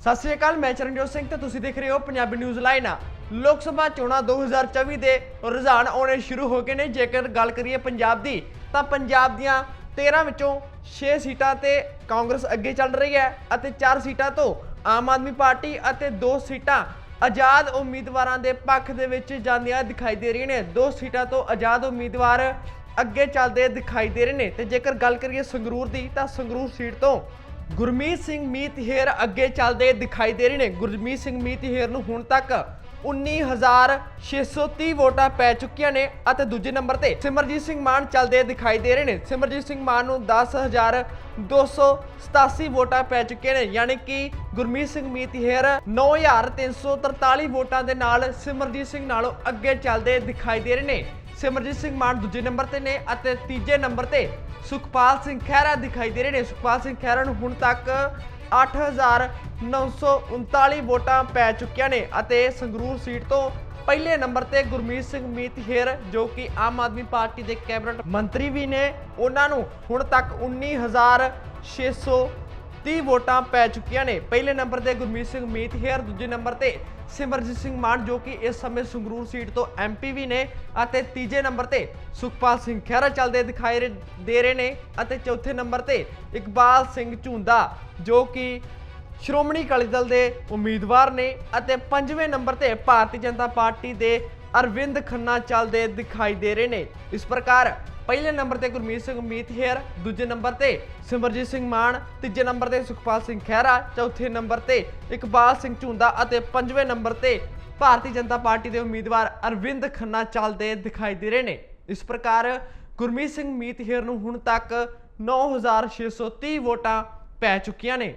ਸਤਿ ਸ੍ਰੀ ਅਕਾਲ, ਮੈਂ ਚਰਨਜੋਤ ਸਿੰਘ ਤੇ ਤੁਸੀਂ ਦੇਖ ਰਹੇ ਹੋ ਪੰਜਾਬੀ ਨਿਊਜ਼ ਲਾਈਨ ਲੋਕ ਸਭਾ ਚੋਣਾਂ 2024 ਦੇ ਰੁਝਾਨ ਆਉਣੇ ਸ਼ੁਰੂ ਹੋ ਗਏ ਨੇ। ਜੇਕਰ ਗੱਲ ਕਰੀਏ ਪੰਜਾਬ ਦੀ, ਤਾਂ ਪੰਜਾਬ ਦੀਆਂ 13 ਵਿੱਚੋਂ 6 ਸੀਟਾਂ ਤੇ ਕਾਂਗਰਸ ਅੱਗੇ ਚੱਲ ਰਹੀ ਹੈ ਅਤੇ 4 ਸੀਟਾਂ ਤੋਂ ਆਮ ਆਦਮੀ ਪਾਰਟੀ ਅਤੇ 2 ਸੀਟਾਂ ਆਜ਼ਾਦ ਉਮੀਦਵਾਰਾਂ ਦੇ ਪੱਖ ਦੇ ਵਿੱਚ ਜਾਂਦੀਆਂ ਦਿਖਾਈ ਦੇ ਰਹੀਆਂ ਨੇ। ਦੋ ਸੀਟਾਂ ਤੋਂ ਆਜ਼ਾਦ ਉਮੀਦਵਾਰ ਅੱਗੇ ਚੱਲਦੇ ਦਿਖਾਈ ਦੇ ਰਹੇ ਨੇ। ਤੇ ਜੇਕਰ ਗੱਲ ਕਰੀਏ ਸੰਗਰੂਰ ਦੀ, ਤਾਂ ਸੰਗਰੂਰ ਸੀਟ ਤੋਂ ਗੁਰਮੀਤ ਸਿੰਘ ਮੀਤਹੇਰ ਅੱਗੇ ਚੱਲਦੇ ਦਿਖਾਈ ਦੇ ਰਹੇ ਨੇ। ਗੁਰਮੀਤ ਸਿੰਘ ਮੀਤਹੇਰ ਨੂੰ ਹੁਣ ਤੱਕ 19630 ਵੋਟਾਂ ਪੈ ਚੁੱਕੀਆਂ ਨੇ ਅਤੇ ਦੂਜੇ ਨੰਬਰ ਤੇ ਸਿਮਰਜੀਤ ਸਿੰਘ ਮਾਨ ਚੱਲਦੇ ਦਿਖਾਈ ਦੇ ਰਹੇ ਨੇ। ਸਿਮਰਜੀਤ ਸਿੰਘ ਮਾਨ ਨੂੰ 10287 ਵੋਟਾਂ ਪੈ ਚੁੱਕੀਆਂ ਨੇ, ਯਾਨੀ ਕਿ ਗੁਰਮੀਤ ਸਿੰਘ ਮੀਤ ਹੇਰ 9343 ਵੋਟਾਂ ਦੇ ਨਾਲ ਸਿਮਰਜੀਤ ਸਿੰਘ ਨਾਲੋਂ ਅੱਗੇ ਚੱਲਦੇ ਦਿਖਾਈ ਦੇ ਰਹੇ ਨੇ। ਸਿਮਰਜੀਤ ਸਿੰਘ ਮਾਨ ਦੂਜੇ ਨੰਬਰ ਤੇ ਨੇ ਅਤੇ ਤੀਜੇ ਨੰਬਰ ਤੇ ਸੁਖਪਾਲ ਸਿੰਘ ਖਹਿਰਾ ਦਿਖਾਈ ਦੇ ਰਹੇ ਨੇ। ਸੁਖਪਾਲ ਸਿੰਘ ਖਹਿਰਾ ਨੂੰ ਹੁਣ ਤੱਕ 8939 ਵੋਟਾਂ ਪੈ ਚੁੱਕੀਆਂ ਨੇ ਅਤੇ ਸੰਗਰੂਰ ਸੀਟ ਤੋਂ ਪਹਿਲੇ ਨੰਬਰ ਤੇ ਗੁਰਮੀਤ ਸਿੰਘ, ਮੀਤ ਹੇਰ ਜੋ ਕਿ ਆਮ ਆਦਮੀ ਪਾਰਟੀ ਦੇ ਕੈਬਨਿਟ ਮੰਤਰੀ ਵੀ ਨੇ। ਉਹਨਾਂ ਨੂੰ ਹੁਣ ਤੱਕ 19630 ਵੋਟਾਂ ਪੈ ਚੁੱਕੀਆਂ ਨੇ। ਪਹਿਲੇ ਨੰਬਰ ਤੇ ਗੁਰਮੀਤ ਸਿੰਘ ਮੀਤ ਹੇਰ ਦੂਜੇ ਨੰਬਰ ਤੇ ਸਿਮਰਜੀਤ ਸਿੰਘ ਮਾਨ, ਜੋ ਕਿ ਇਸ ਸਮੇਂ ਸੰਗਰੂਰ ਸੀਟ ਤੋਂ ਐਮਪੀ ਵੀ ਨੇ ਅਤੇ ਤੀਜੇ ਨੰਬਰ ਤੇ ਸੁਖਪਾਲ ਸਿੰਘ ਖਹਿਰਾ ਚੱਲਦੇ ਦਿਖਾਈ ਰੇ- ਦੇ ਰਹੇ ਨੇ ਅਤੇ ਚੌਥੇ ਨੰਬਰ ਤੇ ਇਕਬਾਲ ਸਿੰਘ ਝੁੰਦਾ, ਜੋ ਕਿ ਸ਼੍ਰੋਮਣੀ ਅਕਾਲੀ ਦਲ ਦੇ ਉਮੀਦਵਾਰ ਨੇ ਅਤੇ ਪੰਜਵੇਂ ਨੰਬਰ ਤੇ ਭਾਰਤੀ ਜਨਤਾ ਪਾਰਟੀ ਦੇ ਅਰਵਿੰਦ ਖੰਨਾ ਚੱਲਦੇ ਦਿਖਾਈ ਦੇ ਰਹੇ ਨੇ। ਇਸ ਪ੍ਰਕਾਰ ਪਹਿਲੇ ਨੰਬਰ ਤੇ ਗੁਰਮੀਤ ਸਿੰਘ ਮੀਤ ਹੇਰ ਦੂਜੇ ਨੰਬਰ ਤੇ ਸਿਮਰਜੀਤ ਸਿੰਘ ਮਾਨ, ਤੀਜੇ ਨੰਬਰ ਤੇ ਸੁਖਪਾਲ ਸਿੰਘ ਖਹਿਰਾ, ਚੌਥੇ ਨੰਬਰ ਤੇ ਇਕਬਾਲ ਸਿੰਘ ਝੁੰਦਾ ਅਤੇ ਪੰਜਵੇਂ ਨੰਬਰ ਤੇ ਭਾਰਤੀ ਜਨਤਾ ਪਾਰਟੀ ਦੇ ਉਮੀਦਵਾਰ ਅਰਵਿੰਦ ਖੰਨਾ ਚੱਲਦੇ ਦਿਖਾਈ ਦੇ ਰਹੇ ਨੇ। ਇਸ ਪ੍ਰਕਾਰ ਗੁਰਮੀਤ ਸਿੰਘ ਮੀਤ ਹੇਰ ਨੂੰ ਹੁਣ ਤੱਕ 9630 ਵੋਟਾਂ ਪੈ ਚੁੱਕੀਆਂ ਨੇ।